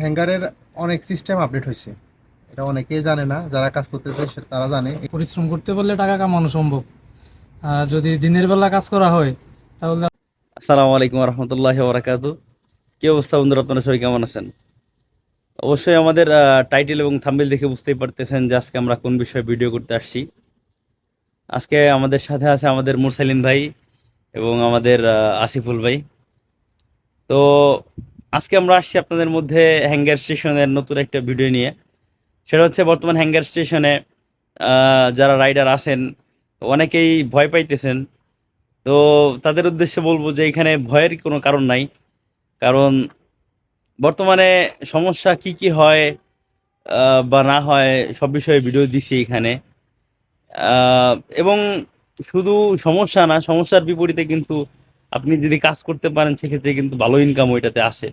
হ্যাঙ্গারের অনেক system update হয়েছে। এটা অনেকেই জানে না যারা কাজ করতেছে সে- তারা জানে। পরিশ্রম করতে পারলে টাকা কামানো সম্ভব। যদি দিনের বেলা কাজ করা হয় তাহলে আসসালামু আলাইকুম রহমতুল্লাহ বরাকাতু কি অবস্থা বন্ধুরা আপনারা সবাই কেমন আছেন? অবশ্যই আমাদের টাইটেল এবং থাম্বেল দেখে বুঝতেই পারতেছেন যে আজকে আমরা কোন বিষয়ে ভিডিও করতে আসছি। আজকে আমাদের সাথে আছে আমাদের মুরসালিন ভাই এবং আমাদের আসিফুল ভাই। তো আজকে আমরা আসছি আপনাদের মধ্যে হ্যাঙ্গার স্টেশনের নতুন একটা ভিডিও নিয়ে। সেটা হচ্ছে বর্তমান হ্যাঙ্গার স্টেশনে যারা রাইডার আছেন, অনেকেই ভয় পাইতেছেন। তো তাদের উদ্দেশ্যে বলব যে এখানে ভয়ের কোনো কারণ নাই। কারণ বর্তমানে সমস্যা কি কি হয় বা না হয়, সব বিষয়ে ভিডিও দিছি এখানে। এবং শুধু সমস্যা না, সমস্যার বিপরীতে কিন্তু আপনি যদি কাজ করতে পারেন, সেক্ষেত্রে কিন্তু ভালো ইনকাম ওইটাতে আসে।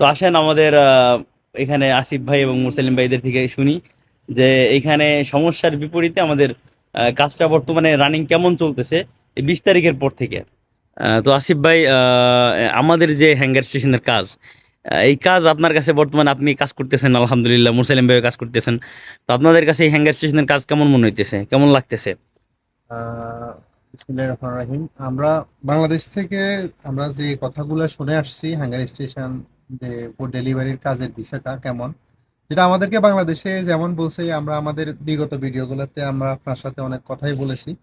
তো আসেন আমাদের এখানে আসিফ ভাই এবং মুসলিম ভাইদের থেকে শুনি যে এখানে সমস্যার বিপরীতে আমাদের কাজটা বর্তমানে রানিং কেমন চলতেছে বিশ তারিখের পর থেকে। তো আসিফ ভাই আমাদের যে হ্যাঙ্গার স্টেশনের কাজ এই কাজ আপনার কাছে বর্তমানে আপনি কাজ করতেছেন, আলহামদুলিল্লাহ মুসলিম ভাইও কাজ করতেছেন। তো আপনাদের কাছে এই হ্যাঙ্গার স্টেশনের কাজ কেমন মনে হইতেছে? কেমন লাগতেছে? রহিম আমরা বাংলাদেশ থেকে আমরা যে কথাগুলো শুনে আসছি হ্যাঙ্গার স্টেশন, যে ডেলিভারির কাজের বিষয়টা কেমন, যেটা আমাদেরকে বাংলাদেশে যেমন বলছে, আমরা আমাদের বিগত ভিডিওগুলোতে আমরা আপনার সাথে অনেক কথাই বলেছি।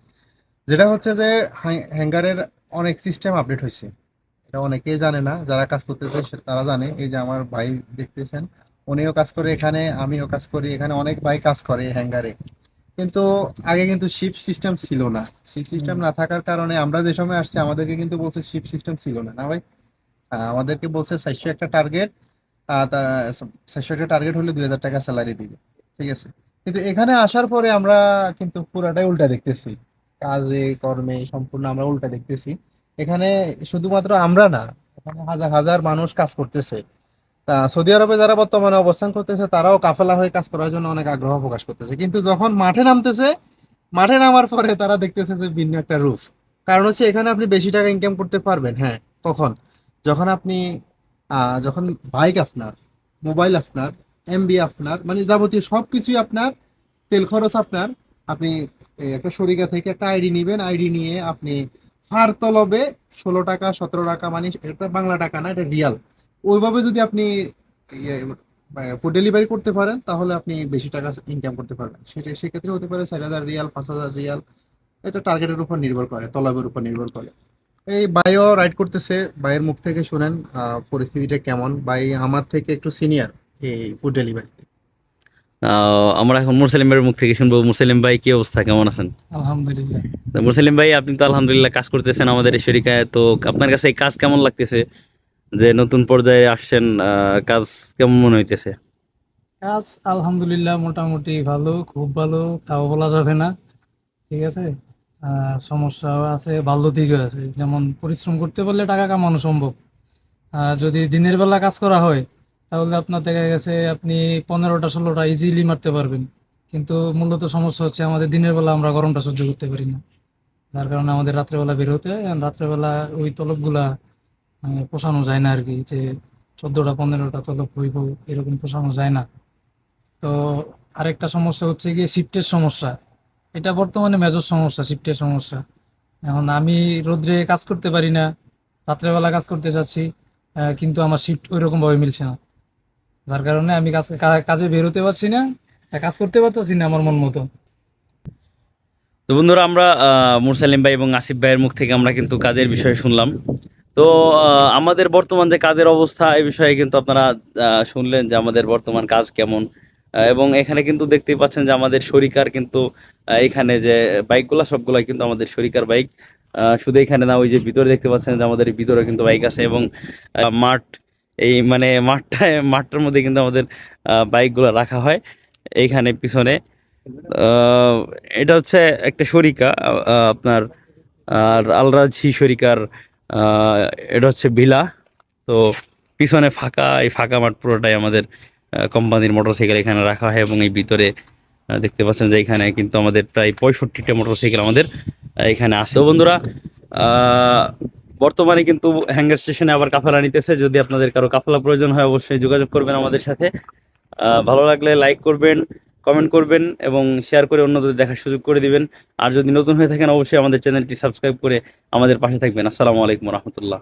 যেটা হচ্ছে যে হ্যাং- হ্যাঙ্গারের অনেক সিস্টেম আপডেট হয়েছে। এটা অনেকেই জানে না, যারা কাজ করতেছে তারা জানে। এই যে আমার ভাই দেখতেছেন, উনিও কাজ করে এখানে, আমিও কাজ করি। এখানে অনেক ভাই কাজ করে হ্যাঙ্গারে কিন্তু আগে কিন্তু শিফট সিস্টেম ছিল না। শিফট সিস্টেম না থাকার কারণে আমরা যে সময় আসছি আমাদেরকে কিন্তু বলছে শিফট সিস্টেম ছিল না না ভাই? আমাদেরকে বলছে চারশো একটা টার্গেট চারশো একটা টার্গেট হলে দুই হাজার টাকা স্যালারি দিবে ঠিক আছে? কিন্তু এখানে আসার পরে আমরা কিন্তু পুরাটাই উল্টা দেখতেছি। কাজে কর্মে সম্পূর্ণ আমরা উল্টা দেখতেছি। এখানে শুধুমাত্র আমরা না এখানে হাজার হাজার মানুষ কাজ করতেছে। সৌদি আরবে যারা বর্তমানে অবস্থান করতেছে, তারাও কাফেলা হয়ে কাজ করার জন্য অনেক আগ্রহ প্রকাশ করতেছে। কিন্তু যখন মাঠে নামতেছে, মাঠে নামার পরে তারা দেখতেছে যে ভিন্ন একটা রূপ। কারণ হচ্ছে এখানে আপনি বেশি টাকা ইনকাম করতে পারবেন হ্যাঁ কখন? যখন আপনি যখন বাইক আপনার মোবাইল আপনার এমবি আপনার মানে যাবতীয় সব কিছুই আপনার, তেল খরচ আপনার, আপনি একটা শরিকা থেকে একটা আইডি নেবেন। আইডি নিয়ে আপনি ফার তলবে ষোলো টাকা, সতেরো টাকা মানে এটা বাংলা টাকা না, এটা রিয়াল। ওইভাবে যদি আপনি ফুড ডেলিভারি করতে পারেন তাহলে আপনি বেশি টাকা ইনকাম করতে পারবেন। সেটা সেক্ষেত্রে হতে পারে চার হাজার রিয়াল পাঁচ হাজার রিয়াল। এটা টার্গেটের উপর নির্ভর করে তলবের উপর নির্ভর করে। এই বাইও রাইড করতেছে। বাইয়ের মুখ থেকে শুনেন আহ, পরিস্থিতিটা কেমন? বাই আমার থেকে একটু সিনিয়র এই ফুড ডেলিভারিতে আহ, আমরা এখন মুরসালিম ভাইয়ের মুখ থেকে শুনব। মুরসালিম ভাই কি অবস্থা? কেমন আছেন? আলহামদুলিল্লাহ। মুরসালিম ভাই আপনি তো আলহামদুলিল্লাহ কাজ করতেছেন আমাদের এই শরিকায়। তো আপনার কাছে এই কাজ কেমন লাগতেছে? যে নতুন পর্যায়ে আসছেন কাজ কেমন মনে হইতেছে? কাজ আলহামদুলিল্লাহ মোটামুটি ভালো, খুব ভালো, তাও বলা যাবে না, ঠিক আছে? সমস্যাও আছে, ভালো দিকও আছে। যেমন পরিশ্রম করতে পারলে টাকা কামানো সম্ভব। যদি দিনের বেলা কাজ করা হয়, তাহলে আপনার দেখা গেছে আপনি পনেরোটা, ষোলোটা ইজিলি মারতে পারবেন। কিন্তু মূলত সমস্যা হচ্ছে আমাদের দিনের বেলা আমরা গরমটা সহ্য করতে পারি না। যার কারণে আমাদের রাত্রেবেলা বের হতে হয় রাত্রেবেলা ওই তলবগুলা পোষানো যায় না আর কি যে চোদ্দোটা, পনেরোটা তলব হইব, এরকম পোষানো যায় না। তো আরেকটা সমস্যা হচ্ছে গিয়ে শিফটের সমস্যা। এটা বর্তমানে মেজর সমস্যা শিফটের সমস্যা। এখন আমি রোদ্রে কাজ করতে পারি না, রাত্রেবেলা কাজ করতে যাচ্ছি কিন্তু আমার শিফট ওই রকম ভাবে মিলছে না। যার কারণে আমি কাজ কাজে বেরোতে পারছি না কাজ করতে পারতেছি না আমার মন মতো। তো বন্ধুরা আমরা মুরসালিম ভাই এবং আসিফ ভাইয়ের মুখ থেকে আমরা কিন্তু কাজের বিষয়ে শুনলাম। তো আমাদের বর্তমান যে কাজের অবস্থা এই বিষয়ে কিন্তু আপনারা শুনলেন যে আমাদের বর্তমান কাজ কেমন। এবং এখানে কিন্তু দেখতেই পাচ্ছেন যে আমাদের শরিকার কিন্তু এখানে যে বাইকগুলা, সবগুলাই কিন্তু আমাদের শরিকার বাইক। শুধু এখানে না, ওই যে ভিতরে দেখতে পাচ্ছেন যে আমাদের ভিতরে কিন্তু বাইক আছে এবং মাঠ, এই মানে মাঠটায় মাঠটার মধ্যে কিন্তু আমাদের বাইকগুলো রাখা হয় এইখানে পিছনে। এটা হচ্ছে একটা শরিকা আপনার, আর আলরাজি শরিকার এটা হচ্ছে ভিলা। তো পিছনে ফাঁকা, এই ফাঁকা মাঠ পুরোটাই আমাদের কোম্পানির মোটরসাইকেল এখানে রাখা হয় এবং এই ভিতরে দেখতে পাচ্ছেন যে এখানে কিন্তু আমাদের প্রায় পঁয়ষট্টিটা মোটরসাইকেল আমাদের এখানে আছে। বন্ধুরা বর্তমানে কিন্তু হ্যাঙ্গার স্টেশনে আবার কাফেলা নিতেছে। যদি আপনাদের কারও কাফেলা প্রয়োজন হয়, অবশ্যই যোগাযোগ করবেন আমাদের সাথে। ভালো লাগলে লাইক করবেন কমেন্ট করবেন এবং শেয়ার করে অন্যদের দেখার সুযোগ করে দিবেন। আর যদি নতুন হয়ে থাকেন, অবশ্যই আমাদের চ্যানেলটি সাবস্ক্রাইব করে আমাদের পাশে থাকবেন। আসসালামু আলাইকুম রহমতুল্লাহ।